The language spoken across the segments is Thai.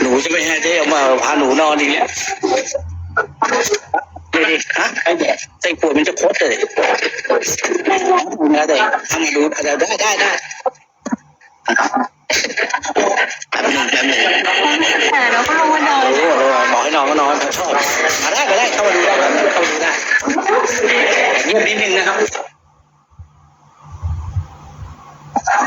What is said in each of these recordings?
หนูจะไม่ให้เจ๊เอามาพาหนูนอนอย่างเงี้ยดูดิฮะไอ้เนี่ยไส้ป่วยมันจะโคตรเลยนะแต่ทำมาดูได้ได้ได้ได้แป๊บหนึงแป๊บหนึงแต่เราก็ลงมานอนโอ้โหบอกให้นอนก็นอนเขาชอบมาได้มาได้เข้ามาดูได้เข้ามาดูได้เงียบนิดนึงนะครับ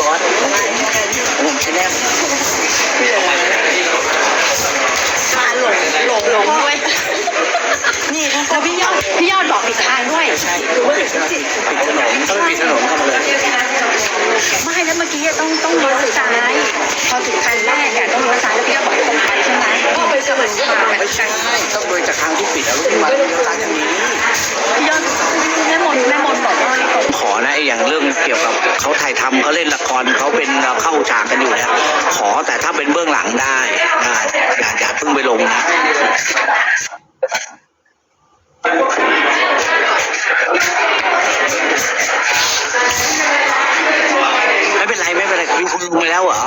บอสผมชน่มาหลงหลงหลงด้วย นี่แล้วพี่ยอดพี่ยอดบอกผิดทางด้วยใช่ปิดถนนต้องปิดถนนเข้ามาเลยไม่แล้วเมื่อกี้ต้องต้องเลี้ยวซ้าย พอถึงคันแรกอะต้องเลี้ยวซ้ายแล้วพี่ยอดบอกตรงไปใช่ไหมก็ไปสวนทางไม่ใช่ต้องโดยจากทางที่ปิดแล้วลุกมาทางทางนี้ พี่ยอดแม่มนแม่มนบอกว่าตรง ขอนะไอ้อย่างเรื่อง เขาถ่ายทำเขาเล่นละครเขาเป็นเข้าฉากกันอยู่แล้วขอแต่ถ้าเป็นเบื้องหลังได้ได้อย่าอย่าเพิ่งไปลงนะไม่เป็นไรไม่เป็นไรคุณคุณลงไปแล้วเหรอ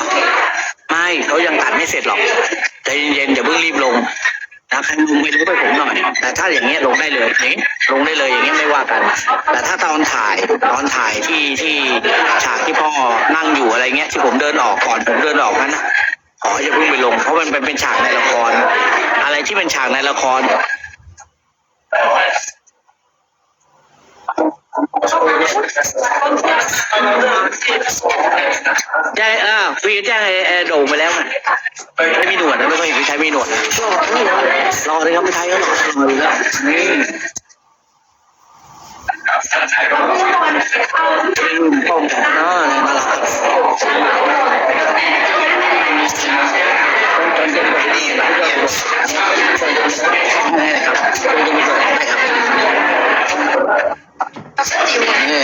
ไม่เขายังตัดไม่เสร็จหรอกใจเย็นๆอย่าเพิ่งรีบลง นะใครลงไม่รู้ไปผมหน่อยแต่ถ้าอย่างเงี้ยลงได้เลยอย่างงี้ลงได้เลยอย่างเงี้ยไม่ว่ากัน แต่ถ้าตอนถ่ายตอนถ่ายที่ที่ฉากที่พ่อนั่งอยู่อะไรเงี้ยที่ผมเดินออกก่อนผมเดินออกนั้นนะขออย่าเพิ่งไปลงเพราะมันเป็นเป็นฉากในละคร อะไรที่เป็นฉากในละคร แจ้งอ่าพี่แจ้งไอ้ไอ้โด่งไปแล้วไงไม่มีหนวดนะไม่ค่อยเห็นพี่ใช้มีหนวดรอเลยครับพี่ไทยก็รอรออยู่แล้วนี่ลืมป้องกันเนาะมาละนี่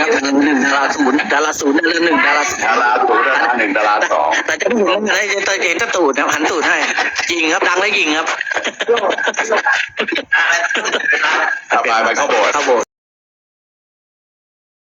ครับนี่ เหมือนกันครับหนึ่งดาราศูนย์ดาราศูนย์เรื่องหนึ่งดาราศูนย์ดาราตูดาราหนึ่งดาราสองแต่จะไม่เห็นอะไรจะตะเห็นแตะตูดนะหันตูดให้ยิงครับดังแล้วยิงครับขับไปไปเข้าโบสถ์เข้าโบสถ์